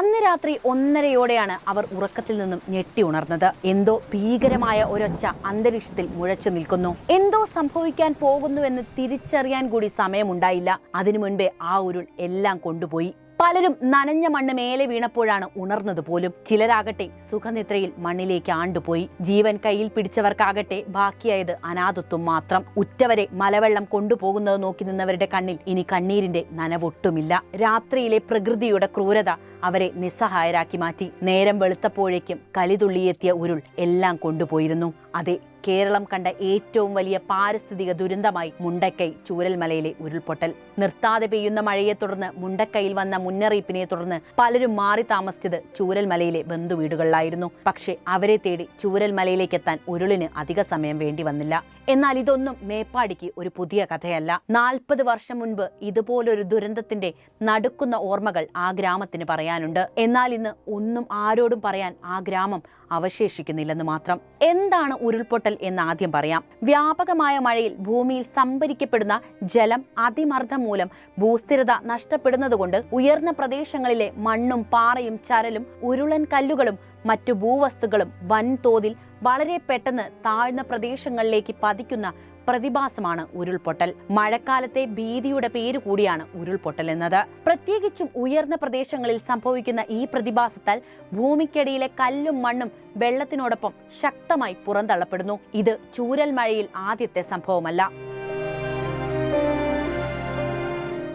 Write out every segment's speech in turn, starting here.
അന്ന് രാത്രി ഒന്നരയോടെയാണ് അവർ ഉറക്കത്തിൽ നിന്നും ഞെട്ടി ഉണർന്നത്. എന്തോ ഭീകരമായ ഒരൊച്ച അന്തരീക്ഷത്തിൽ മുഴച്ചു നിൽക്കുന്നു. എന്തോ സംഭവിക്കാൻ പോകുന്നുവെന്ന് തിരിച്ചറിയാൻ കൂടി സമയമുണ്ടായില്ല. അതിനു മുൻപേ ആ ഉരുൾ എല്ലാം കൊണ്ടുപോയി. പലരും നനഞ്ഞ മണ്ണ് മേലെ വീണപ്പോഴാണ് ഉണർന്നത് പോലും. ചിലരാകട്ടെ സുഖനിദ്രയിൽ മണ്ണിലേക്ക് ആണ്ടുപോയി. ജീവൻ കയ്യിൽ പിടിച്ചവർക്കാകട്ടെ ബാക്കിയായത് അനാഥത്വം മാത്രം. ഉറ്റവരെ മലവെള്ളം കൊണ്ടുപോകുന്നത് നോക്കി നിന്നവരുടെ കണ്ണിൽ ഇനി കണ്ണീരിന്റെ നനവൊട്ടുമില്ല. രാത്രിയിലെ പ്രകൃതിയുടെ ക്രൂരത അവരെ നിസ്സഹായരാക്കി മാറ്റി. നേരം വെളുത്തപ്പോഴേക്കും കലിതുള്ളിയെത്തിയ ഉരുൾ എല്ലാം കൊണ്ടുപോയിരുന്നു. അതെ കേരളം കണ്ട ഏറ്റവും വലിയ പാരിസ്ഥിതിക ദുരന്തമായി മുണ്ടക്കൈ ചൂരൽമലയിലെ ഉരുൾപൊട്ടൽ. നിർത്താതെ പെയ്യുന്ന മഴയെ തുടർന്ന് മുണ്ടക്കൈയിൽ വന്ന മുന്നറിയിപ്പിനെ തുടർന്ന് പലരും മാറി താമസിച്ചത് ചൂരൽമലയിലെ ബന്ധുവീടുകളിലായിരുന്നു. പക്ഷേ അവരെ തേടി ചൂരൽമലയിലേക്ക് എത്താൻ ഉരുളിന് അധിക സമയം വേണ്ടി വന്നില്ല. എന്നാൽ ഇതൊന്നും മേപ്പാടിക്ക് ഒരു പുതിയ കഥയല്ല. നാൽപ്പത് വർഷം മുൻപ് ഇതുപോലൊരു ദുരന്തത്തിന്റെ നടുക്കുന്ന ഓർമ്മകൾ ആ ഗ്രാമത്തിന് പറയാനുണ്ട്. എന്നാൽ ഇന്ന് ഒന്നും ആരോടും പറയാൻ ആ ഗ്രാമം അവശേഷിക്കുന്നില്ലെന്ന് മാത്രം. എന്താണ് ഉരുൾപൊട്ടൽ എന്ന് ആദ്യം പറയാം. വ്യാപകമായ മഴയിൽ ഭൂമിയിൽ സംഭരിക്കപ്പെടുന്ന ജലം അതിമർദ്ദം മൂലം ഭൂസ്ഥിരത നഷ്ടപ്പെടുന്നതുകൊണ്ട് ഉയർന്ന പ്രദേശങ്ങളിലെ മണ്ണും പാറയും ചരലും ഉരുളൻ കല്ലുകളും മറ്റു ഭൂവസ്തുക്കളും വൻതോതിൽ വളരെ പെട്ടെന്ന് താഴ്ന്ന പ്രദേശങ്ങളിലേക്ക് പതിക്കുന്ന പ്രതിഭാസമാണ് ഉരുൾപൊട്ടൽ. മഴക്കാലത്തെ ഭീതിയുടെ പേര് കൂടിയാണ് ഉരുൾപൊട്ടൽ എന്നത്. പ്രത്യേകിച്ചും ഉയർന്ന പ്രദേശങ്ങളിൽ സംഭവിക്കുന്ന ഈ പ്രതിഭാസത്താൽ ഭൂമിക്കടിയിലെ കല്ലും മണ്ണും വെള്ളത്തിനോടൊപ്പം ശക്തമായി പുറന്തള്ളപ്പെടുന്നു. ഇത് ചൂരൽ മഴയിൽ ആദ്യത്തെ സംഭവമല്ല.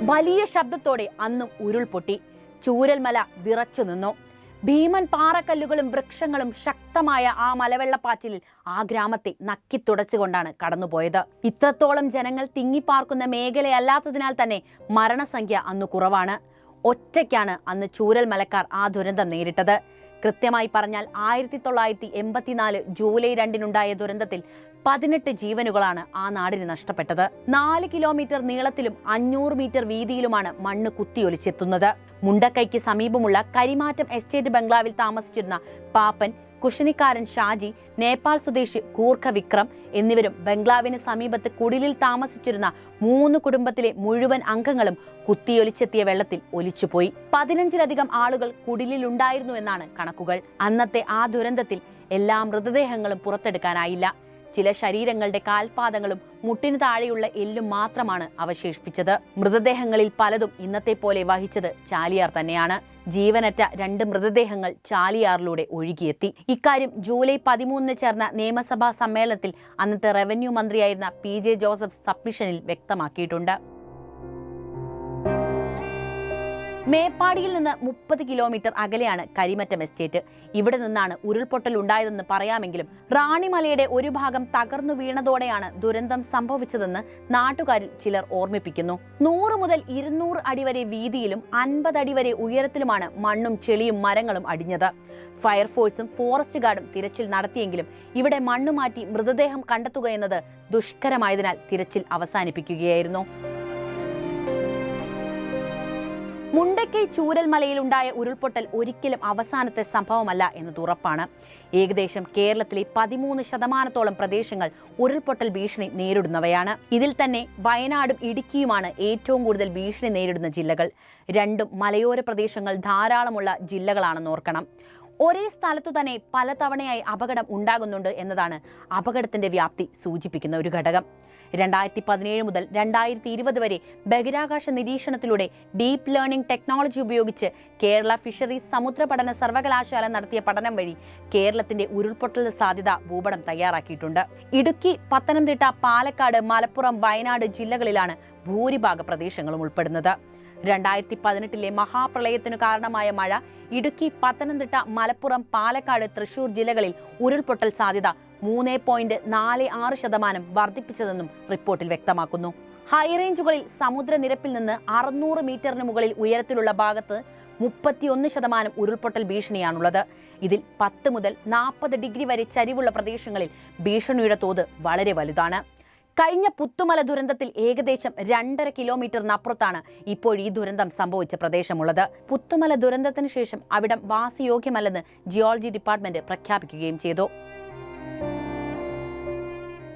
വലിയ ശബ്ദത്തോടെ അന്നും ഉരുൾപൊട്ടി. ചൂരൽമല വിറച്ചു നിന്നു ഭീമൻ പാറക്കല്ലുകളും വൃക്ഷങ്ങളും ശക്തമായ ആ മലവെള്ളപ്പാച്ചിലിൽ ആ ഗ്രാമത്തെ നക്കിത്തുടച്ചുകൊണ്ടാണ് കടന്നുപോയത്. ഇത്രത്തോളം ജനങ്ങൾ തിങ്ങിപ്പാർക്കുന്ന മേഖലയല്ലാത്തതിനാൽ തന്നെ മരണസംഖ്യ അന്ന് കുറവാണ്. ഒറ്റയ്ക്കാണ് അന്ന് ചൂരൽ മലക്കാർ ആ ദുരന്തം നേരിട്ടത്. കൃത്യമായി പറഞ്ഞാൽ ആയിരത്തി തൊള്ളായിരത്തി എൺപത്തിനാല് ജൂലൈ രണ്ടിനുണ്ടായ ദുരന്തത്തിൽ പതിനെട്ട് ജീവനുകളാണ് ആ നാടിന് നഷ്ടപ്പെട്ടത്. നാല് കിലോമീറ്റർ നീളത്തിലും അഞ്ഞൂറ് മീറ്റർ വീതിയിലുമാണ് മണ്ണ് കുത്തിയൊലിച്ചെത്തുന്നത്. മുണ്ടക്കൈക്ക് സമീപമുള്ള കരിമാറ്റം എസ്റ്റേറ്റ് ബംഗ്ലാവിൽ താമസിച്ചിരുന്ന പാപ്പൻ കുഷനിക്കാരൻ ഷാജി നേപ്പാൾ സ്വദേശി കൂർഖ വിക്രം എന്നിവരും ബംഗ്ലാവിന് സമീപത്ത് കുടിലിൽ താമസിച്ചിരുന്ന മൂന്ന് കുടുംബത്തിലെ മുഴുവൻ അംഗങ്ങളും കുത്തിയൊലിച്ചെത്തിയ വെള്ളത്തിൽ ഒലിച്ചുപോയി. പതിനഞ്ചിലധികം ആളുകൾ കുടിലിലുണ്ടായിരുന്നു എന്നാണ് കണക്കുകൾ. അന്നത്തെ ആ ദുരന്തത്തിൽ എല്ലാ മൃതദേഹങ്ങളും പുറത്തെടുക്കാനായില്ല. ചില ശരീരങ്ങളുടെ കാൽപാദങ്ങളും മുട്ടിന് താഴെയുള്ള എല്ലും മാത്രമാണ് അവശേഷിപ്പിച്ചത്. മൃതദേഹങ്ങളിൽ പലതും ഇന്നത്തെ പോലെ വഹിച്ചത് ചാലിയാർ തന്നെയാണ്. ജീവനറ്റ രണ്ട് മൃതദേഹങ്ങൾ ചാലിയാറിലൂടെ ഒഴുകിയെത്തി. ഇക്കാര്യം ജൂലൈ പതിമൂന്നിന് ചേർന്ന നിയമസഭാ സമ്മേളനത്തിൽ അന്നത്തെ റവന്യൂ മന്ത്രിയായിരുന്ന പി ജെ ജോസഫ് സബ്മിഷനിൽ വ്യക്തമാക്കിയിട്ടുണ്ട്. മേപ്പാടിയിൽ നിന്ന് മുപ്പത് കിലോമീറ്റർ അകലെയാണ് കരിമറ്റം എസ്റ്റേറ്റ്. ഇവിടെ നിന്നാണ് ഉരുൾപൊട്ടൽ ഉണ്ടായതെന്ന് പറയാമെങ്കിലും റാണിമലയുടെ ഒരു ഭാഗം തകർന്നു വീണതോടെയാണ് ദുരന്തം സംഭവിച്ചതെന്ന് നാട്ടുകാരിൽ ചിലർ ഓർമ്മിപ്പിക്കുന്നു. നൂറ് മുതൽ ഇരുന്നൂറ് അടി വരെ വീതിയിലും അൻപത് അടി വരെ ഉയരത്തിലുമാണ് മണ്ണും ചെളിയും മരങ്ങളും അടിഞ്ഞത്. ഫയർഫോഴ്സും ഫോറസ്റ്റ് ഗാർഡും തിരച്ചിൽ നടത്തിയെങ്കിലും ഇവിടെ മണ്ണ് മാറ്റി മൃതദേഹം കണ്ടെത്തുക എന്നത് ദുഷ്കരമായതിനാൽ തിരച്ചിൽ അവസാനിപ്പിക്കുകയായിരുന്നു. മുണ്ടക്കൈ ചൂരൽമലയിലുണ്ടായ ഉരുൾപൊട്ടൽ ഒരിക്കലും അവസാനത്തെ സംഭവമല്ല എന്നത് ഉറപ്പാണ്. ഏകദേശം കേരളത്തിലെ പതിമൂന്ന് ശതമാനത്തോളം പ്രദേശങ്ങൾ ഉരുൾപൊട്ടൽ ഭീഷണി നേരിടുന്നവയാണ്. ഇതിൽ തന്നെ വയനാടും ഇടുക്കിയുമാണ് ഏറ്റവും കൂടുതൽ ഭീഷണി നേരിടുന്ന ജില്ലകൾ. രണ്ടും മലയോര പ്രദേശങ്ങൾ ധാരാളമുള്ള ജില്ലകളാണെന്ന് ഓർക്കണം. ഒരേ സ്ഥലത്തു തന്നെ പലതവണയായി അപകടം ഉണ്ടാകുന്നുണ്ട് എന്നതാണ് അപകടത്തിന്റെ വ്യാപ്തി സൂചിപ്പിക്കുന്ന ഒരു ഘടകം. രണ്ടായിരത്തി പതിനേഴ് മുതൽ രണ്ടായിരത്തി ഇരുപത് വരെ ബഹിരാകാശ നിരീക്ഷണത്തിലൂടെ ഡീപ്പ് ലേണിംഗ് ടെക്നോളജി ഉപയോഗിച്ച് കേരള ഫിഷറീസ് സമുദ്ര പഠന സർവകലാശാല നടത്തിയ പഠനം വഴി കേരളത്തിന്റെ ഉരുൾപൊട്ടൽ സാധ്യത ഭൂപടം തയ്യാറാക്കിയിട്ടുണ്ട്. ഇടുക്കി പത്തനംതിട്ട പാലക്കാട് മലപ്പുറം വയനാട് ജില്ലകളിലാണ് ഭൂരിഭാഗ പ്രദേശങ്ങളും ഉൾപ്പെടുന്നത്. രണ്ടായിരത്തി പതിനെട്ടിലെ മഹാപ്രളയത്തിനു കാരണമായ മഴ ഇടുക്കി പത്തനംതിട്ട മലപ്പുറം പാലക്കാട് തൃശൂർ ജില്ലകളിൽ ഉരുൾപൊട്ടൽ സാധ്യത മൂന്ന് പോയിന്റ് നാല് ആറ് ശതമാനം വർദ്ധിപ്പിച്ചതെന്നും റിപ്പോർട്ടിൽ വ്യക്തമാക്കുന്നു. ഹൈറേഞ്ചുകളിൽ സമുദ്രനിരപ്പിൽ നിന്ന് അറുന്നൂറ് മീറ്ററിന് മുകളിൽ ഉയരത്തിലുള്ള ഭാഗത്ത് മുപ്പത്തിയൊന്ന് ശതമാനം ഉരുൾപൊട്ടൽ ഭീഷണിയാണുള്ളത്. ഇതിൽ പത്ത് മുതൽ നാൽപ്പത് ഡിഗ്രി വരെ ചരിവുള്ള പ്രദേശങ്ങളിൽ ഭീഷണിയുടെ തോത് വളരെ വലുതാണ്. കഴിഞ്ഞ പുത്തുമല ദുരന്തത്തിൽ ഏകദേശം രണ്ടര കിലോമീറ്ററിനപ്പുറത്താണ് ഇപ്പോൾ ഈ ദുരന്തം സംഭവിച്ച പ്രദേശമുള്ളത്. പുത്തുമല ദുരന്തത്തിന് ശേഷം അവിടം വാസയോഗ്യമല്ലെന്ന് ജിയോളജി ഡിപ്പാർട്ട്മെന്റ് പ്രഖ്യാപിക്കുകയും ചെയ്തു.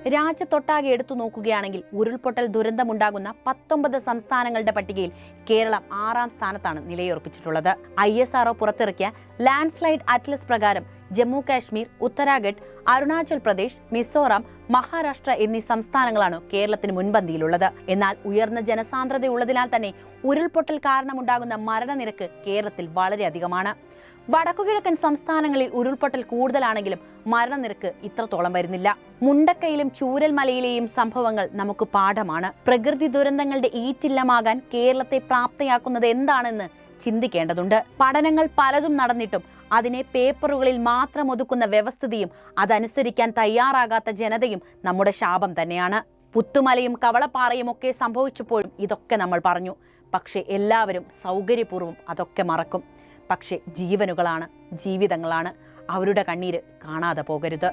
രാജ്യത്തൊട്ടാകെ എടുത്തു നോക്കുകയാണെങ്കിൽ ഉരുൾപൊട്ടൽ ദുരന്തമുണ്ടാകുന്ന പത്തൊമ്പത് സംസ്ഥാനങ്ങളുടെ പട്ടികയിൽ കേരളം ആറാം സ്ഥാനത്താണ് നിലയുറപ്പിച്ചിട്ടുള്ളത്. ഐ എസ് ആർഒ പുറത്തിറക്കിയ ലാൻഡ് സ്ലൈഡ് അറ്റ്ലസ് പ്രകാരം ജമ്മു കാശ്മീർ ഉത്തരാഖണ്ഡ് അരുണാചൽ പ്രദേശ് മിസോറാം മഹാരാഷ്ട്ര എന്നീ സംസ്ഥാനങ്ങളാണ് കേരളത്തിന് മുൻപന്തിയിലുള്ളത്. എന്നാൽ ഉയർന്ന ജനസാന്ദ്രതയുള്ളതിനാൽ തന്നെ ഉരുൾപൊട്ടൽ കാരണമുണ്ടാകുന്ന മരണനിരക്ക് കേരളത്തിൽ വളരെയധികമാണ്. വടക്കുകിഴക്കൻ സംസ്ഥാനങ്ങളിൽ ഉരുൾപൊട്ടൽ കൂടുതലാണെങ്കിലും മരണനിരക്ക് ഇത്രത്തോളം വരുന്നില്ല. മുണ്ടക്കയിലും ചൂരൽമലയിലെയും സംഭവങ്ങൾ നമുക്ക് പാഠമാണ്. പ്രകൃതി ദുരന്തങ്ങളുടെ ഈറ്റില്ലമാകാൻ കേരളത്തെ പ്രാപ്തയാക്കുന്നത് എന്താണെന്ന് ചിന്തിക്കേണ്ടതുണ്ട്. പഠനങ്ങൾ പലതും നടന്നിട്ടും അതിനെ പേപ്പറുകളിൽ മാത്രം ഒതുക്കുന്ന വ്യവസ്ഥിതിയും അതനുസരിക്കാൻ തയ്യാറാകാത്ത ജനതയും നമ്മുടെ ശാപം തന്നെയാണ്. പുത്തുമലയും കവളപ്പാറയും ഒക്കെ സംഭവിച്ചപ്പോഴും ഇതൊക്കെ നമ്മൾ പറഞ്ഞു. പക്ഷെ എല്ലാവരും സൗകര്യപൂർവം അതൊക്കെ മറക്കും. പക്ഷെ ജീവനുകളാണ് ജീവിതങ്ങളാണ് അവരുടെ കണ്ണീര് കാണാതെ പോകരുത്.